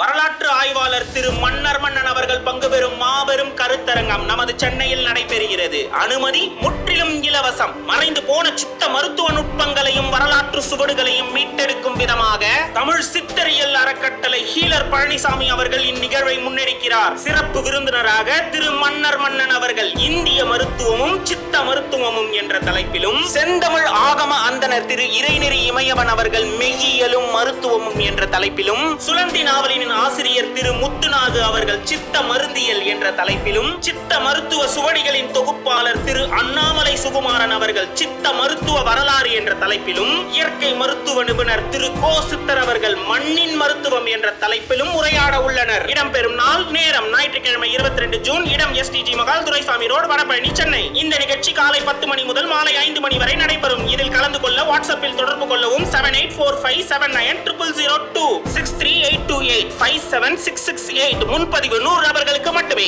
வரலாற்று ஆய்வாளர் திரு மன்னர் மன்னன் அவர்கள் பங்கு பெறும் மாபெரும் கருத்தரங்கம் நமது சென்னையில் நடைபெறுகிறது. அனுமதி முற்றிலும் இலவசம். மறைந்து போன சித்த மருத்துவ நுட்பங்களையும் வரலாற்று சுவடுகளையும் மீட்டெடுக்கும் விதமாக தமிழ் சித்தரியல் அறக்கட்டளை ஹீலர் பழனிசாமி அவர்கள் இந்நிகழ்வை முன்னெடுக்கிறார். சிறப்பு விருந்தினராக திரு மன்னர் மன்னன் அவர்கள் இந்திய மருத்துவமும் சித்த மருத்துவமும் என்ற தலைப்பிலும் செந்தமிழ் ஆகம அந்தனர் திரு இறைநெறி இமயவன் அவர்கள் மெய்யியலும் மருத்துவமும் என்ற தலைப்பிலும் சுழந்தி நாவலில் ஆசிரியர் திரு முத்துநாகு அவர்கள் சித்த மருந்தியல் என்ற தலைப்பிலும் சித்த மருத்துவ சுவடிகளின் தொகுப்பாளர் திரு அண்ணாமலை சுகுமாரன் அவர்கள் சித்த மருத்துவ வரலாறு என்ற தலைப்பிலும் இயற்கை மருத்துவ நிபுணர் திரு கோ. சித்தர் அவர்கள் மண்ணின் மருத்துவம் என்ற தலைப்பிலும் உரையாட உள்ளனர். இடம்பெறும் நாள் நேரம் ஞாயிற்றுக்கிழமை இருபத்தி ரெண்டு ஜூன் இடம் எஸ்டிஜி மகால் துரைசாமி ரோடு வடபழனி சென்னை. இந்த நிகழ்ச்சி காலை பத்து மணி முதல் மாலை ஐந்து மணி வரை நடை வாட்ஸ்அப்பில் தொடர்பு கொள்ளவும் seven eight four five seven nine triple zero two six three eight two eight five seven six six eight முன்பதிவு நூறு நபர்களுக்கு மட்டுமே.